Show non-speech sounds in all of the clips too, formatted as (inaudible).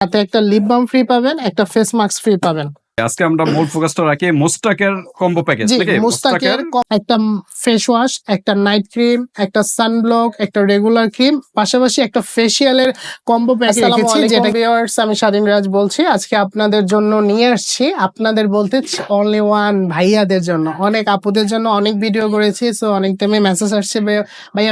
সাথে একটা lip balm free পাবেন একটা ফেস মাস্ক ফ্রি পাবেন। আজকে আমরা মূল ফোকাসটা রাখি মোস্টাকের কম্বো প্যাকেজ জি নাকি? মুস্তাকের একটা ফেস ওয়াশ একটা নাইট ক্রিম একটা সানব্লক একটা রেগুলার ক্রিম পাশাপাশি একটা ফেসিয়ালের কম্বো প্যাক আসসালামু রেখেছি আলাইকুম। যেটা ভিউয়ার্স আমি স্বাধীন রাজ বলছি। আজকে আপনাদের জন্য নিয়ে আসছি। আপনাদের বলতে অনলি ওয়ান ভাইয়াদের জন্য। অনেক আপুদের জন্য অনেক ভিডিও করেছি সো অনেক টাইমে মেসেজ আসছে ভাইয়া-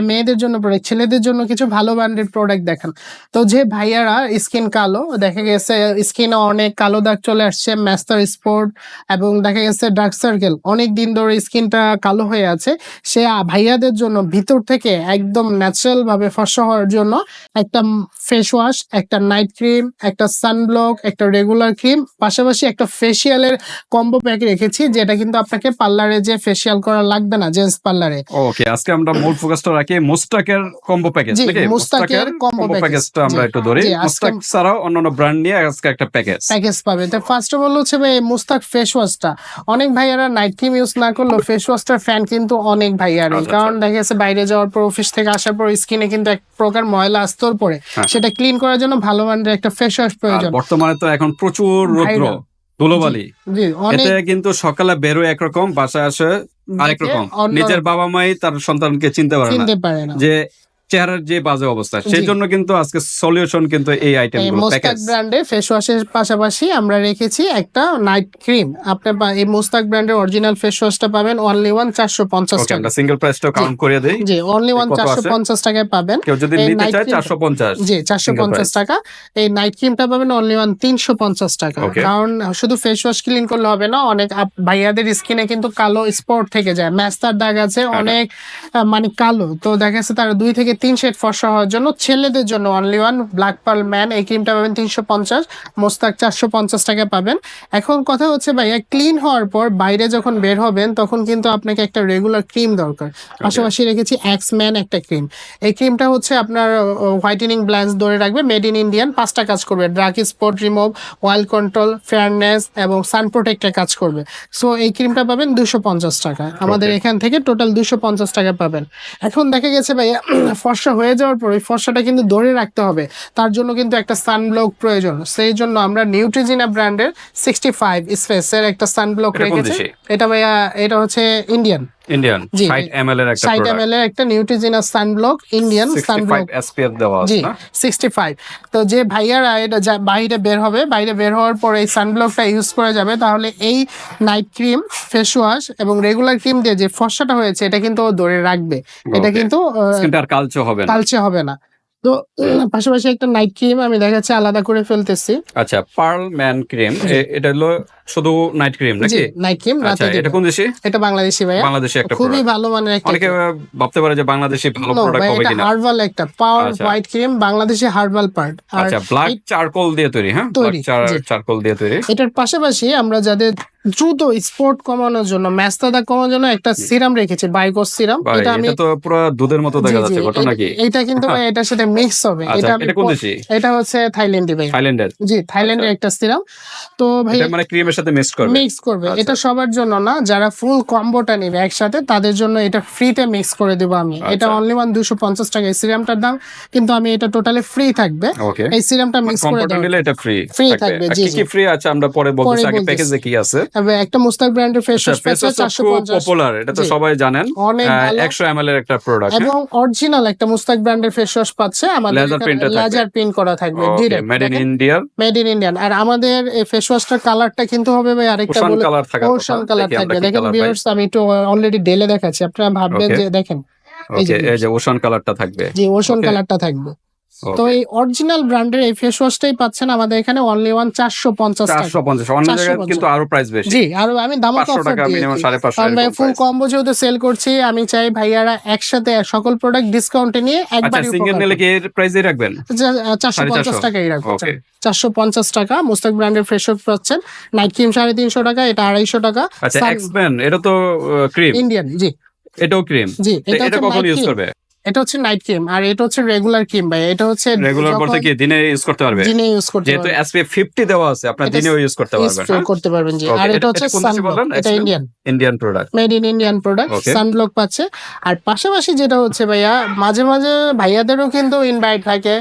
মেয়েদের জন্য প্রোডাক্ট ছেলেদের জন্য কিছু ভালো ব্র্যান্ডেড প্রোডাক্ট দেখান। তো যে ভাইয়ারা স্কিন কালো দেখা গেছে স্কিনে অনেক কালো দাগ চলে আসছে ম্যাস্টার স্পট এবং দেখা গেছে ডার্ক সার্কেল। অনেক দিন ধরে স্কিনটা কালো হয়ে আছে। সে ভাইয়াদের জন্য ভিতর থেকে একদম ন্যাচারাল ভাবে ফসা হওয়ার জন্য একটা ফেস ওয়াশ একটা নাইট ক্রিম একটা সানব্লক একটা রেগুলার ক্রিম পাশাপাশি একটা ফেসিয়ালের কম্বো প্যাক রেখেছি যেটা কিন্তু আপনাকে পার্লারে যে ফেসিয়াল করা লাগবে না জেন্টস পার্লারে ওকে আজকে আমরা মূল ফোকাসটা রাখি মোস্টাকের কম্বো প্যাকেজ নাকি? মুস্তাকের package। প্যাকেজটা আমরা একটু ধরি। মোস্তাক ছাড়াও অন্যান্য ব্র্যান্ড নিয়ে আজকে একটা প্যাকেজ প্যাকেজ পাবে তো ফার্স্ট অফ অল হচ্ছে ভাই মুস্তাক ফেস ওয়াশটা অনেক ভাইয়ারা নাইট ক্রিম ইউজ না করলেও ফেস ওয়াশটার ফ্যান কিন্তু অনেক ভাইয়ারই। আচ্ছা, কারণ দেখা গেছে বাইরে যাওয়ার পর অফিস থেকে আসার পর স্কিনে কিন্তু এক প্রকার ময়লা আস্তর পড়ে। হ্যাঁ। সেটা ক্লিন করার জন্য ভালো মানের একটা ফেস ওয়াশ প্রয়োজন। বর্তমানে তো এখন প্রচুর রৌদ্র। ধুলোবালি। জি অনেক এতে কিন্তু সকালে বেরোয় একরকম বাসায় আসে আরেক রকম। নিজের বাবা মাই তার সন্তানকে চিনতে পারে না। চিনতে পারে না। যে চেহারার যে বাজে অবস্থা সেই জন্য কিন্তু আজকে সলিউশন কিন্তু এই আইটেমগুলো মোস্তাক প্যাকেজ ব্র্যান্ডের ফেস ওয়াশের পাশাপাশি আমরা রেখেছি একটা নাইট ক্রিম আপনি এই মোস্তাক ব্র্যান্ডের অরিজিনাল ফেস ওয়াশটা পাবেন অনলি ওয়ান চারশো পঞ্চাশ টাকা আমরা সিঙ্গেল প্রাইসটাও কাউন্ট করে দেই। জি অনলি ওয়ান চারশো? পঞ্চাশ টাকায় পাবেন। কেউ যদি নিতে চায় চারশো পঞ্চাশ। জি চারশো পঞ্চাশ টাকা। এই নাইট ক্রিমটা পাবেন অনলি ওয়ান তিনশো পঞ্চাশ টাকা। কারণ শুধু ফেস ওয়াশ ক্লিন করলে হবে না অনেক ভাইয়াদের স্কিনে কিন্তু কালো স্পট থেকে যায়। ম্যাস্টার দাগ আছে হ্যাঁ, অনেক মানে কালো। তো দেখা যাচ্ছে তার দুই থেকে তিন শেড ফর্সা হওয়ার জন্য ছেলেদের জন্য only one black pearl man এই ক্রিমটা পাবেন তিনশো পঞ্চাশ মোস্তাক চারশো পঞ্চাশ টাকা পাবেন। এখন কথা হচ্ছে ভাইয়া ক্লিন হওয়ার পর বাইরে যখন বের হবেন তখন কিন্তু আপনাকে একটা রেগুলার ক্রিম দরকার। পাশাপাশি রেখেছি এক্স ম্যান একটা ক্রিম এই ক্রিমটা হচ্ছে আপনার হোয়াইটেনিং ব্ল্যান্স ধরে রাখবে মেড ইন ইন্ডিয়ান পাঁচটা কাজ করবে। Dark spot remove oil control fairness এবং সান প্রোটেক্টে কাজ করবে। সো এই ক্রিমটা পাবেন দুশো পঞ্চাশ টাকা। আমাদের এখান থেকে টোটাল দুশো পঞ্চাশ টাকা পাবেন। এখন দেখা গেছে ভাইয়া ফর্সা হয়ে যাওয়ার পর ওই ফর্সাটা কিন্তু ধরে রাখতে হবে। তার জন্য কিন্তু একটা সানব্লক প্রয়োজন। সেই জন্য আমরা নিউট্রিজিনা ব্র্যান্ডের সিক্সটি ফাইভ স্পেসের একটা সানব্লক রেখেছি। এটা ভাইয়া এটা হচ্ছে ইন্ডিয়ান ইন্ডিয়ান জি, ষাট জি। এম এল এর একটা সাইট এম প্রোডাক্টের একটা Neutrogena sunblock Indian sunblock 65 SPF দেওয়া আছে না? সিক্সটি ফাইভ তো যে ভাইয়ারা এটা বাইরে বের হবে বাইরে বের হওয়ার পর এই সানব্লকটা ইউজ করা যাবে তাহলে এই নাইট ক্রিম ফেস ওয়াশ এবং রেগুলার ক্রিম দিয়ে যে ফর্সাটা হয়েছে এটা কিন্তু ধরে রাখবে। এটা কিন্তু কালচে হবে না। কালচে হবে না। তো (clears throat) পাশাপাশি একটা নাইট ক্রিম আমি দেখাচ্ছি আলাদা করে ফেলতেছি। আচ্ছা পার্ল ম্যান ক্রিম এটা হলো শুধু নাইট ক্রিম নাকি? নাইট ক্রিম রাতে এটা কোন দেশে? এটা বাংলাদেশি ভাইয়া। বাংলাদেশে একটা খুবই ভালো মানের একটা অনেকে ভাবতে পারে যে বাংলাদেশি ভালো প্রোডাক্ট হবে কিনা। হার্বাল একটা power. White cream Bangladeshi herbal part আচ্ছা ব্ল্যাক চারকোল দিয়ে তৈরি হ্যাঁ? ব্ল্যাক চারকোল দিয়ে তৈরি। এটার পাশাপাশি আমরা যাদের দ্রুত স্পোর্ট কমানোর জন্য ম্যাস্তা দাগ কমানোর জন্য একটা সিরাম রেখেছি বাইকোস সিরাম এটা আমি এটা তো পুরো দুধের মতো দেখা যাচ্ছে ঘটনা কি? এটা কিন্তু ভাই এটার সাথে মিক্স হবে। আচ্ছা এটা এটা কোন দেশি? এটা হচ্ছে থাইল্যান্ডি ভাই। থাইল্যান্ডের? জি থাইল্যান্ডের একটা সিরাম তো ভাই এটা মানে ক্রিমের সাথে মিক্স করবে? মিক্স করবে। আচ্ছা। এটা সবার জন্য না যারা ফুল কম্বোটা নেবে একসাথে তাদের জন্য এটা ফ্রিতে মিক্স করে দেবো আমি। এটা আচ্ছা। অনলি ওয়ান দুশো পঞ্চাশ টাকা এই সিরামটার দাম কিন্তু আমি এটা টোটালি ফ্রি থাকবে। এই সিরামটা মিক্স করে দেবো এটা ফ্রি Free থাকবে, জি, কি ফ্রি আছে আমরা পরে পরে আগে প্যাকেজে কি আছে? তবে একটা মুস্তাক ব্র্যান্ডের ফেস ওয়াশ পাচ্ছে চারশো খুব পঞ্চাশ। পপুলার এটা তো সবাই জানেন। অনেক ভালো। এর একটা প্রোডাক্ট এবং অরিজিনাল একটা মুস্তাক ব্র্যান্ডের ফেস ওয়াশ পাচ্ছে আমাদের লেজার প্রিন্ট করা থাকবে made in India made in Indian আর আমাদের এই ফেস ওয়াশটার কালারটা কিন্তু হবে ভাই আরেকটা বলে ওশান কালার থাকবে। দেখেন ভিউয়ার্স আমি একটু অলরেডি ডেলে দেখাচ্ছি। আপনারা ভাববেন যে দেখেন এই যে ওশান কালারটা থাকবে। যে ওশন. কালারটা থাকবে। তো এই অরিজিনাল ব্র্যান্ডের এই ফেস ওয়াশটাই পাচ্ছেন আমাদের এখানে অনলি ওয়ান চারশো পঞ্চাশ চারশো পঞ্চাশ অন্য জায়গায় কিন্তু আরও প্রাইস বেশি। জি আর আমি দাম এরকম ফুল। কম্বো যেহেতু সেল করছি আমি চাই ভাইয়ারা একসাথে সকল প্রোডাক্ট ডিসকাউন্টে নিয়ে আচ্ছা একবার সিঙ্গেল নিলে কি এর প্রাইসই রাখবেন? চারশো পঞ্চাশ টাকাই রাখব চারশো পঞ্চাশ টাকা মুস্তাক ব্র্যান্ডের ফ্রেশ পাচ্ছেন। নাইট ক্রিম সাড়ে তিনশো টাকা এটা আড়াইশো টাকা। আচ্ছা এটা তো ক্রিম ইন্ডিয়ান জি। এটাও ক্রিম জি এটা কখন ইউজ করবে? এটা হচ্ছে নাইট ক্রিম আর এটা হচ্ছে রেগুলার ক্রিম ভাই। এটা হচ্ছে রেগুলার বলতে কি দিনে ইউজ করতে পারবে? দিনে ইউজ করতে পারবে। যেহেতু এসপিএফ ফিফটি দেওয়া আছে আপনি দিনেও ইউজ করতে পারবেন Use করতে পারবেন জি। আর এটা- হচ্ছে সানব্লক এটা Indian Indian product made in Indian product. Sunblock পাচ্ছে। আর পাশাপাশি যেটা হচ্ছে ভাইয়া মাঝে মাঝে ভাইয়াদেরও কিন্তু ইনভাইট থাকে।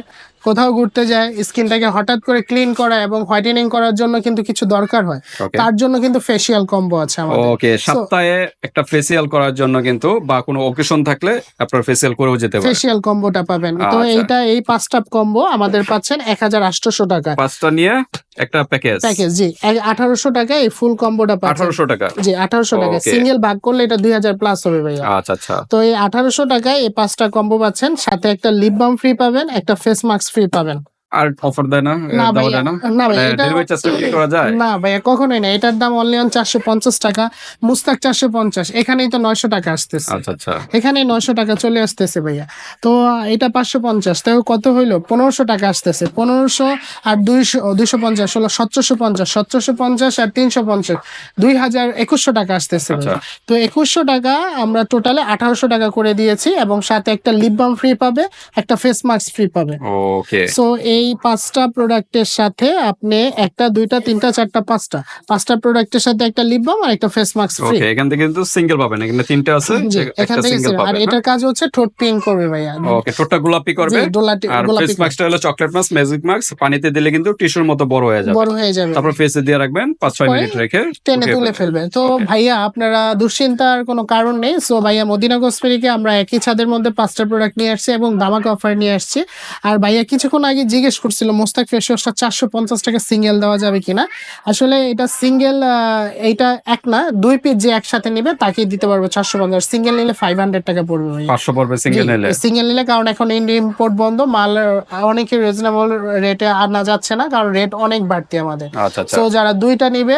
কোথাও ঘুরতে যায় স্কিনটাকে হঠাৎ করে ক্লিন করা এবং হোয়াইটেনিং করার জন্য কিন্তু কিছু দরকার হয়। তার জন্য কিন্তু ফেসিয়াল কম্বো আছে আমাদের। ওকে সপ্তাহে একটা ফেসিয়াল করার জন্য কিন্তু বা কোনো অকেশন থাকলে আপনার ফেসিয়াল করেও যেতে পারেন। ফেসিয়াল কম্বোটা পাবেন। তো আচ্ছা। এইটা এই পাঁচটা কম্বো আমাদের পাচ্ছেন এক হাজার আটশোশো টাকা পাঁচটা নিয়ে একটা প্যাকেজ প্যাকেজ জি। আঠারোশো টাকা এই ফুল কম্বোটা পাচ্ছেন। আঠারোশো টাকা? জি আঠারোশো টাকা। Okay. সিঙ্গেল ভাগ করলে এটা দুই হাজার প্লাস হবে ভাইয়া। আচ্ছা আচ্ছা। তো এই আঠারোশো টাকায় এই পাঁচটা কম্বো পাচ্ছেন। সাথে একটা লিপ বাম ফ্রি পাবেন একটা ফেস মাস্ক ফ্রি পাবেন। আর অফার দেয় না না না। ভাইয়া ডেলিভারি চার্জটা কি করা যায়? না ভাইয়া কখনোই না এটার দাম অনলি অন চারশো পঞ্চাশ টাকা মুস্তাক চারশো পঞ্চাশ এখানেই তো নয়শো টাকা আসতেছে। আচ্ছা আচ্ছা। এখানে নয়শো টাকা চলে আসতেছে ভাইয়া। তো এটা পাঁচশো পঞ্চাশ তাও কত হইল? পনেরোশো টাকা আসতেছে পনেরোশো আর দুইশো দুইশো পঞ্চাশ হলো সতেরোশো পঞ্চাশ সতেরোশো পঞ্চাশ আর তিনশো পঞ্চাশ দুই হাজার একুশশো টাকা আসতেছে আচ্ছা। তো একুশশো টাকা আমরা টোটালে আঠারোশো টাকা করে দিয়েছি এবং সাথে একটা লিপ বাম ফ্রি পাবে একটা ফেস মাস্ক ফ্রি পাবে। ওকে সো এই পাঁচটা প্রোডাক্টের সাথে আপনি একটা দুইটা তিনটা চারটা পাঁচটা। পাঁচটা প্রোডাক্টের সাথে একটা লিপ বাম আর একটা ফেস মাস্ক ফ্রি এখান থেকে কিন্তু সিঙ্গেল পাবেন। এখানে তিনটা আছে এখান থেকে। আর এটার কাজ হচ্ছে ঠোঁট পিঙ্ক করবে ভাইয়া। ওকে ঠোঁটটা গোলাপি করবে। আর ফেস মাস্কটা হলো চকলেট মাস্ক ম্যাজিক মাস্ক পানিতে দিলে কিন্তু টিস্যুর মতো বড় হয়ে যাবে। বড় হয়ে যাবে। তারপর ফেসে দিয়ে রাখবেন পাঁচ ছয় পরে মিনিট রেখে। টেনে তুলে ফেলবেন। ফেলবে তো ভাইয়া আপনারা দুশ্চিন্তার কোনো কারণ নেই। সো ভাইয়া মদিনা কসমেটিকে আমরা একই ছাদের মধ্যে পাঁচটা প্রোডাক্ট নিয়ে আসছি এবং দামাকা অফার নিয়ে আসছি। আর ভাইয়া কিছুক্ষণ আগে জিজ্ঞেস করছিল মোস্তাক ফেস ওয়াশটা চারশো পঞ্চাশ টাকা সিঙ্গেল দেওয়া যাবে কিনা? আসলে এটা সিঙ্গেল এইটা এক না দুই পিস যে একসাথে নিবে তাকেই দিতে পারব চারশো পঞ্চাশ। সিঙ্গেল নিলে ফাইভ হান্ড্রেড টাকা পড়বে পাঁচশো পড়বে সিঙ্গেল নিলে। সিঙ্গেল নিলে কারণ এখন ইন্ডিয়া ইম্পোর্ট বন্ধ মাল অনেকে রিজনেবল রেটে আনা যাচ্ছে না কারণ রেট অনেক বাড়তি আমাদের। আচ্ছা আচ্ছা। তো যারা দুইটা নিবে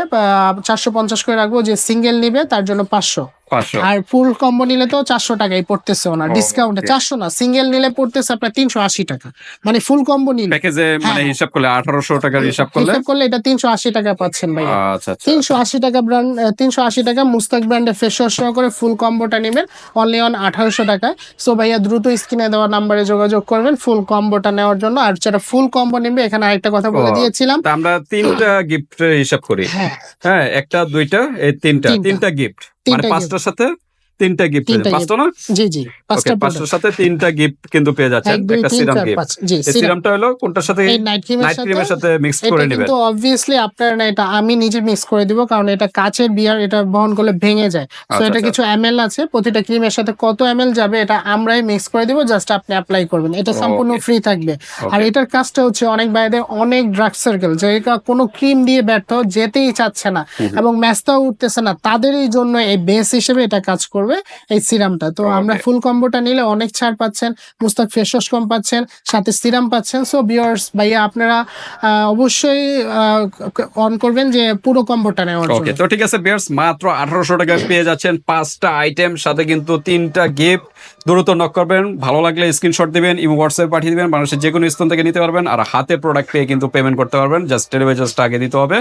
চারশো পঞ্চাশ করে রাখব যে সিঙ্গেল নিবে তার জন্য পাঁচশো। আর ফুল কম্বো নিলে তো চারশো টাকাই পড়তেছে ওনার ডিসকাউন্টে. চারশো না সিঙ্গেল নিলে পড়তেছে আপনার তিনশো আশি টাকা। মানে ফুল কম্বো নিলে। প্যাকেজে মানে হ্যাঁ। হিসাব করলে আঠারোশো টাকার হিসাব করলে হিসাব করলে? এটা তিনশো আশি টাকা পাচ্ছেন ভাই আচ্ছা আচ্ছা। তিনশো আশি টাকা ব্র্যান্ড তিনশো আশি টাকা মুস্তাক ব্র্যান্ডের ফেস ওয়াশ করে ফুল কম্বোটা নেবেন। অনলি অন আঠারোশো টাকায়। সো ভাইয়া দ্রুত স্ক্রিনে দেওয়া নাম্বারে যোগাযোগ করবেন ফুল কম্বোটা নেওয়ার জন্য। আর যারা ফুল কম্বো নেবে এখানে আরেকটা কথা বলে দিয়েছিলাম। আমরা তিনটা গিফটের হিসাব করি। হ্যাঁ। হ্যাঁ একটা দুইটা এই তিনটা। তিনটা। গিফট মানে। পাঁচটার সাথে তিনটা গিফট পাঁচটা না? জি জি পাঁচটা পাঁচটার সাথে তিনটা গিফট কিন্তু পেয়ে যাচ্ছেন। একটা সিরাম গিফট এই সিরামটা হলো কোনটার সাথে? নাইট ক্রিমের সাথে। মিক্স করে নেবেন। কিন্তু অবভিয়াসলি আপনার না এটা আমি নিজে মিক্স করে দিব কারণ এটা কাচের বিয়ার এটা বহন করলে ভেঙে যায়। তো আচ্ছা, এটা আচ্ছা। কিছু এমএল আছে প্রতিটা ক্রিমের সাথে কত এমএল যাবে এটা আমরাই মিক্স করে দিব জাস্ট আপনি অ্যাপ্লাই করবেন। এটা সম্পূর্ণ ফ্রি থাকবে। আর এটার কাজটা হচ্ছে অনেক বাইরে অনেক ড্রাগ সার্কেল যে কোনো ক্রিম দিয়ে ব্যর্থ যেতেই চাচ্ছে না এবং ম্যাচটাও উঠতেছে না। তাদেরই জন্য এই বেস হিসেবে এটা কাজ করবে। এই সিরামটা। তো আমরা ফুল কম্বোটা নিলে অনেক ছাড় পাচ্ছেন মুস্তাক ফেস ওয়াশ কম পাচ্ছেন সাথে সিরাম পাচ্ছেন। সো বিয়ার্স ভাইয়া আপনারা অবশ্যই অন করবেন যে পুরো কম্বোটা নেওয়ার ওকে তো ঠিক আছে বিয়ার্স মাত্র আঠারোশো টাকায় পেয়ে যাচ্ছেন পাঁচটা আইটেম সাথে কিন্তু তিনটা গিফট দ্রুত নক করবেন ভালো লাগলে স্ক্রিনশট দিবেন ইমো হোয়াটসঅ্যাপে পাঠিয়ে দিবেন মানুষের যে কোনো স্থান থেকে নিতে পারবেন। আর হাতে প্রোডাক্ট পেয়ে কিন্তু পেমেন্ট করতে পারবেন জাস্ট ডেলিভারি জাস্ট আগে দিতে হবে।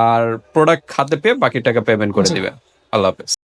আর প্রোডাক্ট হাতে পেয়ে বাকি টাকা পেমেন্ট করে। দিবেন। আল্লাহ হাফেজ।